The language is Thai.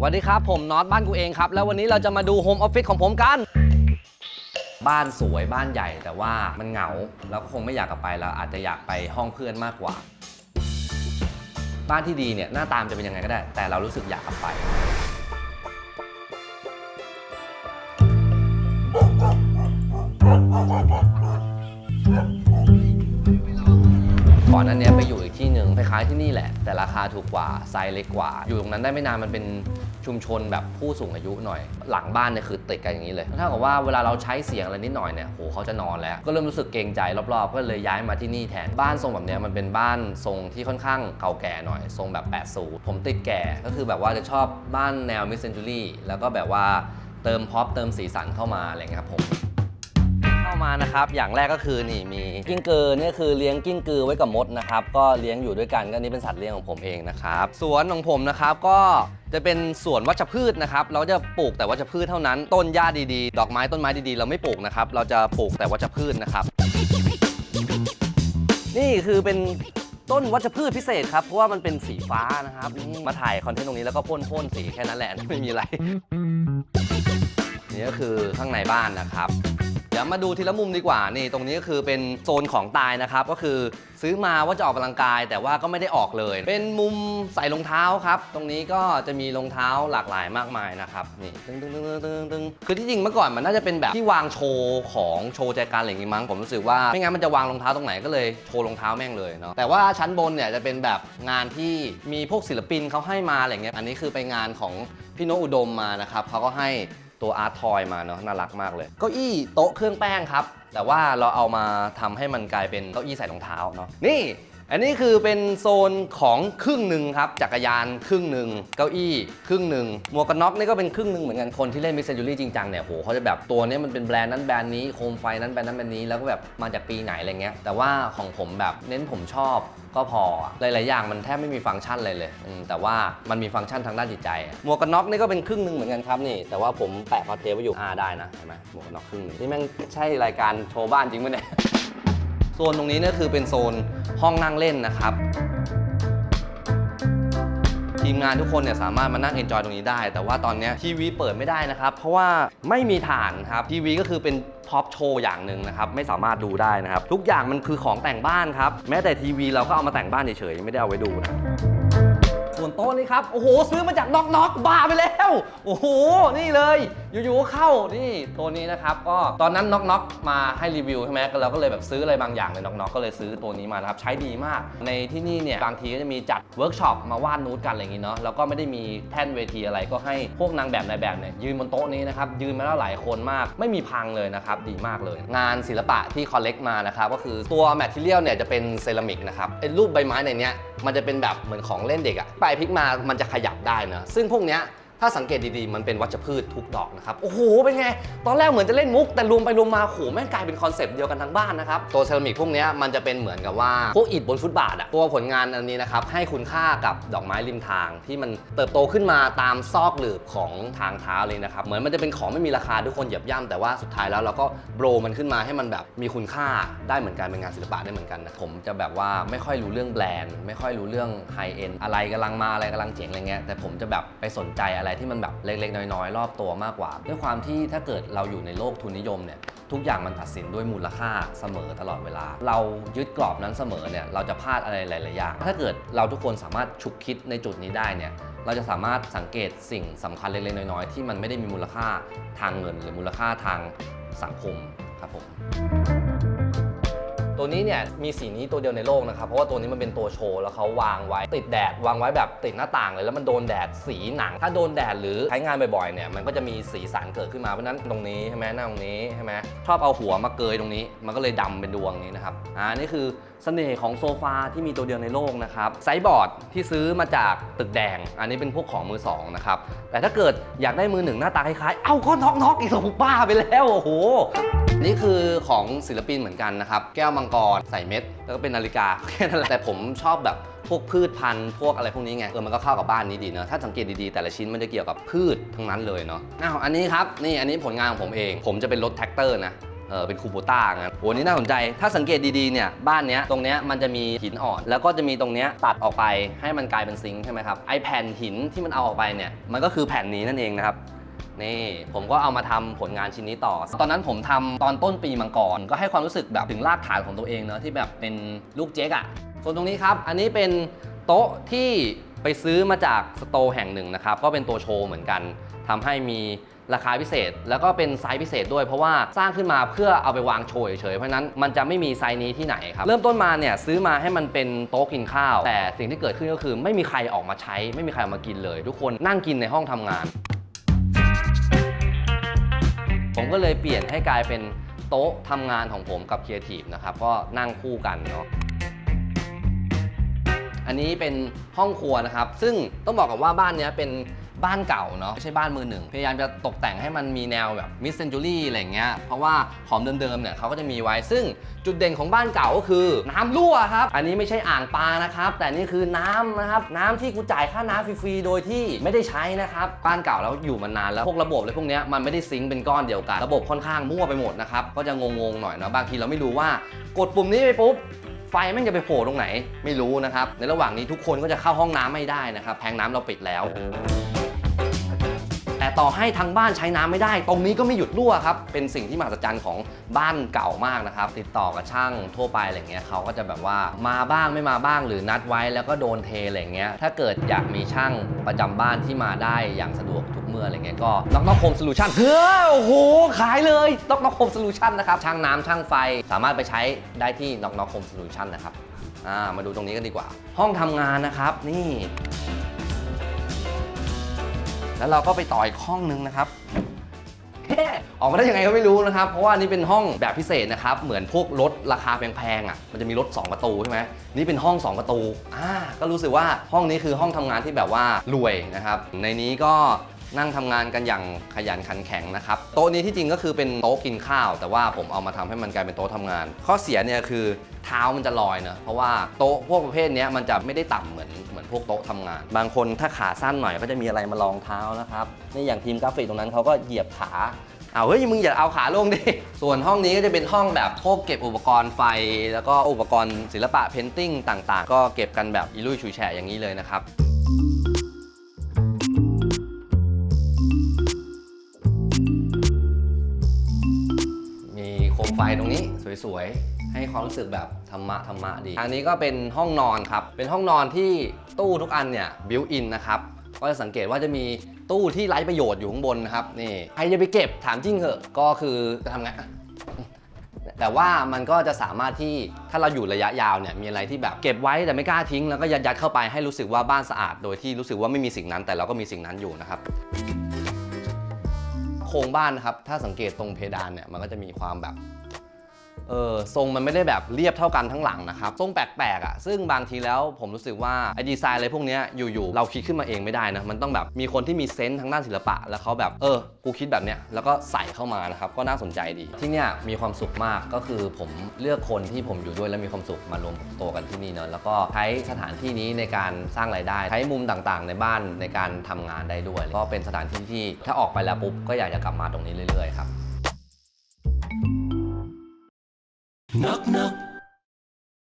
สวัสดีครับ ผมน็อตบ้านกูเองครับ แล้ววันนี้เราจะมาดูโฮมออฟฟิศของผมกัน บ้านสวยบ้านใหญ่แต่ว่ามันเหงา แล้วคงไม่อยากกลับไปแล้วอาจจะอยากไปห้องเพื่อนมากกว่า บ้านที่ดีเนี่ยหน้าตามจะเป็นยังไงก็ได้ แต่เรารู้สึกอยากกลับไปก่ อนหนั้นเนี้ยไปอยู่อีกที่หนึ่งคล้ายๆที่นี่แหละ แต่ราคาถูกกว่าไซส์เล็กกว่า อยู่ตรงนั้นได้ไม่นานมันเป็นชุมชนแบบผู้สูงอายุหน่อย หลังบ้านเนี่ยคือติดกันอย่างนี้เลยถ้ากับว่าเวลาเราใช้เสียงอะไรนิดหน่อยเนี่ยโหเขาจะนอนแล้ว ก็เริ่มรู้สึกเกรงใจรอบๆ ก็เลยย้ายมาที่นี่แทนบ้านทรงแบบเนี้ยมันเป็นบ้านทรงที่ค่อนข้างเก่าแก่หน่อย ทรงแบบ80ผมติดแก่ก็คือแบบว่าจะชอบบ้านแนวมิสเซนจูรี่แล้วก็แบบว่าเติมพ็อปเติมสีสันเข้ามาอะไรเงี้ยครับผม เข้ามานะครับ อย่างแรกก็คือนี่มีกิ้งกือเนี่ยคือเลี้ยงกิ้งกือไว้กับมดนะครับ ก็เลี้ยงอยู่ด้วยกันก็นี่เป็นสัตว์เลี้ยงของผมเองนะครับ สวนของผมนะครับก็จะเป็นสวนวัชพืชนะครับ เราจะปลูกแต่วัชพืชเท่านั้น ต้นหญ้าดีๆ ดอกไม้ต้นไม้ดีๆ เราไม่ปลูกนะครับ เราจะปลูกแต่วัชพืชนะครับ นี่คือเป็นต้นวัชพืชพิเศษครับ เพราะว่ามันเป็นสีฟ้านะครับนี่มาถ่ายคอนเทนต์ตรงนี้แล้วก็พ่นพ่นสีแค่นั้นแหละ ไม่มีอะไร นี่ก็คือข้างในบ้านนะครับ ดี๋ยวมาดูทีละมุมดีกว่านี่ตรงนี้ก็คือเป็นโซนของตายนะครับ ก็คือซื้อมาว่าจะออกกำลังกาย แต่ว่าก็ไม่ได้ออกเลย เป็นมุมใส่รองเท้าครับ ตรงนี้ก็จะมีรองเท้าหลากหลายมากมายนะครับนี่ตึ้งตึ้งตึ้งตึ้งตึ้งตึ้งคือที่จริงเมื่อก่อนมันน่าจะเป็นแบบที่วางโชว์ของโชว์ใจการอะไรอย่างงี้มั้งผมรู้สึกว่าไม่งั้นมันจะวางรองเท้าตรงไหนก็เลยโชว์รองเท้าแม่งเลยเนาะแต่ว่าชั้นบนเนี่ยจะเป็นแบบงานที่มีพวกศิลปินเขาให้มาอะไรเงี้ยอันนี้คือไปงานของพี่โนอุดมมานะครับเขาก็ให้ ตัวอาร์ตทอยมาเนาะน่ารักมากเลยเก้าอี้โต๊ะเครื่องแป้งครับแต่ว่าเราเอามาทำให้มันกลายเป็นเก้าอี้ใส่รองเท้าเนาะนี่อันนี้คือเป็นโซนของครึ่งหนึ่งครับจักรยานครึ่งหนึ่งเก้าอี้ครึ่งหนึ่งหมวกกันน็อกนี่ก็เป็นครึ่งหนึ่งเหมือนกันคนที่เล่นมิสเซนจูรี่จริงจังเนี่ยโหเขาจะแบบตัวนี้มันเป็นแบรนด์นั้นแบรนด์นี้โคมไฟนั้นแบรนด์นั้นแบรนด์นี้แล้วก็แบบมาจากปีไหนอะไรเงี้ยแต่ว่าของผมแบบเน้นผมชอบก็พอหลาย ๆ อย่างมันแทบไม่มีฟังก์ชันเลยเลยแต่ว่ามันมีฟังก์ชันทางด้านจิตใจหมวกกันน็อกนี่ก็เป็นครึ่งหนึ่งเหมือนกันครับนี่แต่ว่าผมแปะพอเทปไว้อยู่อ่าได้นะเห็นไหมหมวกกันน็อกครึ่งหนึ่งนี่แม่งใช่รายการโชว์บ้านจริงไหมเนี่ยโซนตรงนี้เนี่ยคือเป็นโซนห้องนั่งเล่นนะครับ ทีมงานทุกคนเนี่ยสามารถมานั่งเอนจอยตรงนี้ได้ แต่ว่าตอนเนี้ยทีวีเปิดไม่ได้นะครับ เพราะว่าไม่มีฐานครับทีวีก็คือเป็นพ็อปโชว์อย่างหนึ่งนะครับ ไม่สามารถดูได้นะครับ ทุกอย่างมันคือของแต่งบ้านครับ แม้แต่ทีวีเราก็เอามาแต่งบ้านเฉยๆไม่ได้เอาไว้ดูนะส่วนโต๊ะนี้ครับ โอ้โห ซื้อมาจากน็อกน็อกบ้าไปแล้ว โอ้โห นี่เลยอยู่ๆก็เข้านี่ตัวนี้นะครับก็ตอนนั้นน็อกน็อกมาให้รีวิวใช่ไหมก็เราก็เลยแบบซื้ออะไรบางอย่างในน็อกน็อกก็เลยซื้อตัวนี้มานะครับใช้ดีมาก ในที่นี่เนี่ยบางทีก็จะมีจัดเวิร์กช็อปมาวาดนูดกันอะไรอย่างงี้เนาะแล้วก็ไม่ได้มีแท่นเวทีอะไรก็ให้พวกนางแบบนายแบบเนี่ยยืนบนโต๊ะนี้นะครับยืนมาแล้วหลายคนมากไม่มีพังเลยนะครับดีมากเลย งานศิลปะที่คอลเลกมานะครับก็คือตัวแมทเทียลเนี่ยจะเป็นเซรามิกนะครับไอ้รูปใบไม้ในเนี้ยมันจะเป็นแบบเหมือนของเล่นเด็กอะไปพลิกมามันจะขยับได้นะซึ่งพวกเนี้ย ถ้าสังเกตดีๆ มันเป็นวัชพืชทุกดอกนะครับ โอ้โห เป็นไง ตอนแรกเหมือนจะเล่นมุก แต่รวมไปรวมมาโหแม่งกลายเป็นคอนเซปต์เดียวกันทั้งบ้านนะครับ ตัวเซรามิกพวกนี้มันจะเป็นเหมือนกับว่า พวกอิฐบนฟุตบาทอะตัวผลงานอันนี้นะครับ ให้คุณค่ากับดอกไม้ริมทาง ที่มันเติบโตขึ้นมาตามซอกหลืบของทางเท้าเลยนะครับ เหมือนมันจะเป็นของไม่มีราคาทุกคนเหยียบย่ำแต่ว่าสุดท้ายแล้วเราก็โบรมันขึ้นมาให้มันแบบมีคุณค่าได้เหมือนกันเป็นงานศิลปะได้เหมือนกันนะผมจะแบบว่าไม่ค่อยรู้เรื่องแบรนด์ ไม่ค่อยรู้เรื่องไฮเอ็นอะไรกำลังมาอะไรกำลังเจ๋งอะไรเงี้ยแต่ผมจะแบบไปสนใจอะไรที่มันแบบเล็ก ๆ น้อย ๆ รอบตัวมากกว่า ด้วยความที่ถ้าเกิดเราอยู่ในโลกทุนนิยมเนี่ยทุกอย่างมันตัดสินด้วยมูลค่าเสมอตลอดเวลา เรายึดกรอบนั้นเสมอเนี่ยเราจะพลาดอะไรหลายๆอย่าง ถ้าเกิดเราทุกคนสามารถฉุกคิดในจุดนี้ได้เนี่ยเราจะสามารถสังเกตสิ่งสำคัญเล็กๆน้อยๆที่มันไม่ได้มีมูลค่าทางเงิน หรือมูลค่าทางสังคมครับผม ตัวนี้เนี่ยมีสีนี้ตัวเดียวในโลกนะครับ เพราะว่าตัวนี้มันเป็นตัวโชว์แล้วเขาวางไว้ติดแดด วางไว้แบบติดหน้าต่างเลยแล้วมันโดนแดดสีหนัง ถ้าโดนแดดหรือใช้งานบ่อยๆเนี่ยมันก็จะมีสีสันเกิดขึ้นมาเพราะนั้นตรงนี้ใช่ไหมหน้าตรงนี้ใช่ไหมชอบเอาหัวมาเกยตรงนี้ มันก็เลยดำเป็นดวงนี้นะครับอ่านี่คือสน่ห์ของโซฟาที่มีตัวเดียวในโลกนะครับไซบอร์ดที่ซื้อมาจากตึกแดง อันนี้เป็นพวกของมือสองนะครับแต่ถ้าเกิดอยากได้มือหนึ่งหน้าตาคล้ายๆ เอ้าก็น็อกน็อกอีกสองป้าไปแล้วโอ้โหนี่คือของศิลปินเหมือนกันนะครับ แก้วมังกรใส่เม็ด แล้วก็เป็นนาฬิกาแค่นั้นแหละแต่ผมชอบแบบพวกพืชพันธุ์พวกอะไรพวกนี้ไงเออมันก็เข้ากับบ้านนี้ดีเนอะถ้าสังเกตดีๆ แต่ละชิ้นมันจะเกี่ยวกับพืชทั้งนั้นเลยเนาะอ้าวอันนี้ครับนี่อันนี้ผลงานของผมเอง ผมจะเป็นรถแท็กเตอร์นะ เออเป็นคูโบต้างั้นโหนี่น่าสนใจ ถ้าสังเกตดีๆเนี่ยบ้านเนี้ยตรงเนี้ยมันจะมีหินอ่อน แล้วก็จะมีตรงเนี้ยตัดออกไปให้มันกลายเป็นซิงค์ใช่ไหมครับไอแผ่นหินที่มันเอาออกไปเนี่ยมันก็คือแผ่นนี้นั่นเองนะครับนี่ผมก็เอามาทำผลงานชิ้นนี้ต่อ ตอนนั้นผมทำตอนต้นปีมังกรก็ให้ความรู้สึกแบบถึงรากฐานของตัวเองเนอะที่แบบเป็นลูกเจ๊กอะ่ะส่วนตรงนี้ครับ อันนี้เป็นโต๊ะที่ ไปซื้อมาจากสโตร์แห่งหนึ่งนะครับ ก็เป็นตัวโชว์เหมือนกันทำให้มีราคาพิเศษ แล้วก็เป็นไซส์พิเศษด้วย เพราะว่าสร้างขึ้นมาเพื่อเอาไปวางโชว์เฉยๆเพราะนั้นมันจะไม่มีไซส์นี้ที่ไหนครับ เริ่มต้นมาเนี่ยซื้อมาให้มันเป็นโต๊ะกินข้าว แต่สิ่งที่เกิดขึ้นก็คือ ไม่มีใครออกมาใช้ ไม่มีใครออกมากินเลย ทุกคนนั่งกินในห้องทำงาน ผมก็เลยเปลี่ยนให้กลายเป็นโต๊ะทำงานของผมกับครีเอทีฟนะครับก็นั่งคู่กันเนาะ อันนี้เป็นห้องครัวนะครับ ซึ่งต้องบอกกับว่าบ้านเนี้ยเป็นบ้านเก่าเนาะไม่ใช่บ้านมือหนึ่ง พยายามจะตกแต่งให้มันมีแนวแบบมิสเซนจูรี่อะไรเงี้ย เพราะว่าของเดิมๆเนี่ยเขาก็จะมีไว้ ซึ่งจุดเด่นของบ้านเก่าก็คือ น้ำรั่วครับ อันนี้ไม่ใช่อ่างปลานะครับ แต่นี่คือน้ำนะครับ น้ำที่กูจ่ายค่าน้ำฟรีๆ โดยที่ไม่ได้ใช้นะครับ บ้านเก่าแล้วอยู่มานานแล้ว พวกระบบอะไรพวกเนี้ยมันไม่ได้ซิงค์เป็นก้อนเดียวกัน ระบบค่อนข้างมั่วไปหมดนะครับ ก็จะงงๆหน่อยเนาะ บางทีเราไม่รู้ว่ากดปุ่มนี้ไปปุ๊บ ไฟแม่งจะไปโผล่ตรงไหน ไม่รู้นะครับ ในระหว่างนี้ทุกคนก็จะเข้าห้องน้ำไม่ได้นะครับแทงน้ำเราปิดแล้ว ต่ต่อให้ทางบ้านใช้น้ำไม่ได้ ตรงนี้ก็ไม่หยุดรั่วครับ เป็นสิ่งที่มหัศจรรย์ของบ้านเก่ามากนะครับ ติดต่อกับช่างทั่วไปอะไรเงี้ยเขาก็จะแบบว่ามาบ้างไม่มาบ้างหรือนัดไว้แล้วก็โดนเทอะไรเงี้ย ถ้าเกิดอยากมีช่างประจำบ้านที่มาได้อย่างสะดวกทุกเมื่ออะไรเงี้ยก็ล็อกน็อกโฮมโซลูชันเฮ้ยโอ้โหขายเลยล็อกน็อกโฮมโซลูชันนะครับช่างน้ำช่างไฟสามารถไปใช้ได้ที่น็อกน็อกโฮมโซลูชันนะครับมาดูตรงนี้กันดีกว่า ห้องทำงานนะครับนี่ แล้วเราก็ไปต่ออีกห้องนึงนะครับแค่ออกมาได้ยังไงก็ไม่รู้นะครับ เพราะว่านี่เป็นห้องแบบพิเศษนะครับ เหมือนพวกรถราคาแพงๆอะ มันจะมีรถ 2 ประตูใช่ไหมนี่เป็นห้อง 2 ประตู อ่า ก็รู้สึกว่าห้องนี้คือห้องทำงานที่แบบว่ารวยนะครับ ในนี้ก็ นั่งทำงานกันอย่างขยันขันแข็งนะครับโต๊ะนี้ที่จริงก็คือเป็นโต๊ะกินข้าว แต่ว่าผมเอามาทำให้มันกลายเป็นโต๊ะทำงาน ข้อเสียเนี่ยคือเท้ามันจะลอยเนะเพราะว่าโต๊ะพวกประเภทนี้มันจะไม่ได้ต่ำเหมือนเหมือนพวกโต๊ะทำงาน บางคนถ้าขาสั้นหน่อยก็จะมีอะไรมารองเท้านะครับนี่อย่างทีมกราฟิกตรงนั้นเขาก็เหยียบขาเอาเฮ้ยมึงอย่าเอาขาลงดิ ส่วนห้องนี้ก็จะเป็นห้องแบบพวกเก็บอุปกรณ์ไฟ แล้วก็อุปกรณ์ศิลปะเพนติ้งต่างๆ ก็เก็บกันแบบอีลุยฉุยแฉะอย่างนี้เลยนะครับ มไฟตรงนี้สวยๆ ให้ความรู้สึกแบบธรรมะธรรมะดีทางนี้ก็เป็นห้องนอนครับ เป็นห้องนอนที่ตู้ทุกอันเนี่ยบิวอินนะครับก็จะสังเกตว่าจะมีตู้ที่ไร้ประโยชน์อยู่ข้างบนนะครับนี่ใครจะไปเก็บถามจริงเหอะก็คือจะทำไงแต่ว่ามันก็จะสามารถที่ถ้าเราอยู่ระยะยาวเนี่ยมีอะไรที่แบบเก็บไว้แต่ไม่กล้าทิ้ง แล้วก็ยัดยัดเข้าไปให้รู้สึกว่าบ้านสะอาด โดยที่รู้สึกว่าไม่มีสิ่งนั้นแต่เราก็มีสิ่งนั้นอยู่นะครับโครงบ้านนะครับถ้าสังเกตตรงเพดานเนี่ยมันก็จะมีความแบบ เออทรงมันไม่ได้แบบเรียบเท่ากันทั้งหลังนะครับ ทรงแปลกๆอะซึ่งบางทีแล้วผมรู้สึกว่าไอดีไซน์อะไรพวกนี้อยู่ๆเราคิดขึ้นมาเองไม่ได้นะมันต้องแบบมีคนที่มีเซนส์ทางด้านศิลปะ แล้วเขาแบบเออกูคิดแบบเนี้ยแล้วก็ใส่เข้ามานะครับก็น่าสนใจดี ที่เนี่ยมีความสุขมากก็คือผมเลือกคนที่ผมอยู่ด้วยแล้วมีความสุขมารวมตัวกันที่นี่เนอะแล้วก็ใช้สถานที่นี้ในการสร้างรายได้ ใช้มุมต่างๆ ในบ้านในการทำงานได้ด้วย ก็เป็นสถานที่ที่ถ้าออกไปแล้วปุ๊บก็อยากจะกลับมาตรงนี้เรื่อยๆครับ Knock knock